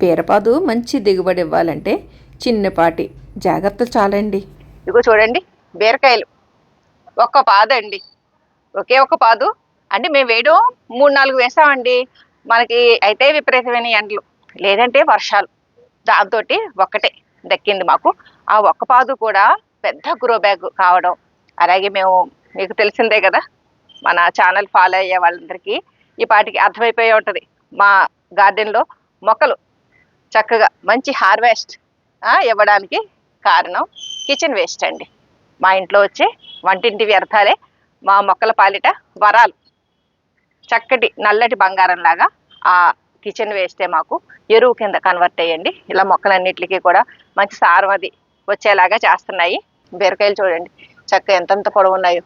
బీరపాదు మంచి దిగుబడి ఇవ్వాలంటే చిన్నపాటి జాగ్రత్త చాలండి. ఇదిగో చూడండి బీరకాయలు. ఒక్క పాదు అండి ఒకే ఒక పాదు. అంటే మేము వేయడం మూడు నాలుగు వేసామండి. మనకి అయితే విపరీతమైన ఎండలు. లేదంటే వర్షాలు. దాంతో ఒక్కటే దక్కింది మాకు. ఆ ఒక్క పాదు కూడా పెద్ద గ్రో బ్యాగ్ కావడం. అలాగే మేము మీకు తెలిసిందే కదా మన ఛానల్ ఫాలో అయ్యే వాళ్ళందరికీ ఈ పాటికి అర్థమైపోయి ఉంటుంది. మా గార్డెన్లో మొక్కలు చక్కగా మంచి హార్వెస్ట్ ఇవ్వడానికి కారణం కిచెన్ వేస్ట్ అండి. మా ఇంట్లో వచ్చే వంటింటి వ్యర్థాలే మా మొక్కల పాలిట వరాలు. చక్కటి నల్లటి బంగారంలాగా ఆ కిచెన్ వేస్తే మాకు ఎరువు కింద కన్వర్ట్ అయ్యండి. ఇలా మొక్కలన్నిటికీ కూడా మంచి సారం అది వచ్చేలాగా చేస్తున్నాయి. బీరకాయలు చూడండి చక్క ఎంతంత పొడవు ఉన్నాయో.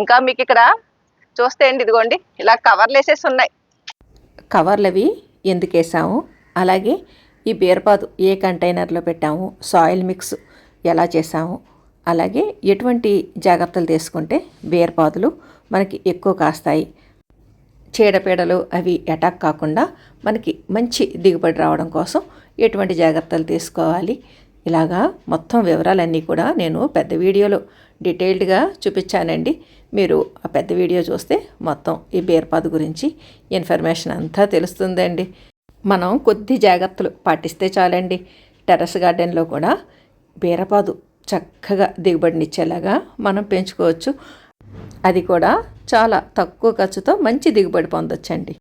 ఇంకా మీకు ఇక్కడ చూస్తే అండి ఇదిగోండి ఇలా కవర్లు వేసేసి ఉన్నాయి. కవర్లు అవి ఎందుకు వేసాము అలాగే ఈ బీరపాదు ఏ కంటైనర్లో పెట్టాము సాయిల్ మిక్స్ ఎలా చేసాము అలాగే ఎటువంటి జాగ్రత్తలు తీసుకుంటే బీరపాదులు మనకి ఎక్కువ కాస్తాయి. చీడపీడలు అవి అటాక్ కాకుండా మనకి మంచి దిగుబడి రావడం కోసం ఎటువంటి జాగ్రత్తలు తీసుకోవాలి. ఇలాగా మొత్తం వివరాలన్నీ కూడా నేను పెద్ద వీడియోలో డీటెయిల్డ్గా చూపించానండి. మీరు ఆ పెద్ద వీడియో చూస్తే మొత్తం ఈ బీర్పాదు గురించి ఇన్ఫర్మేషన్ అంతా తెలుస్తుందండి. మనం కొద్ది జాగ్రత్తలు పాటిస్తే చాలండి. టెర్రస్ గార్డెన్లో కూడా బీరపాదు చక్కగా దిగుబడినిచ్చేలాగా మనం పెంచుకోవచ్చు. అది కూడా చాలా తక్కువ ఖర్చుతో మంచి దిగుబడి పొందొచ్చండి.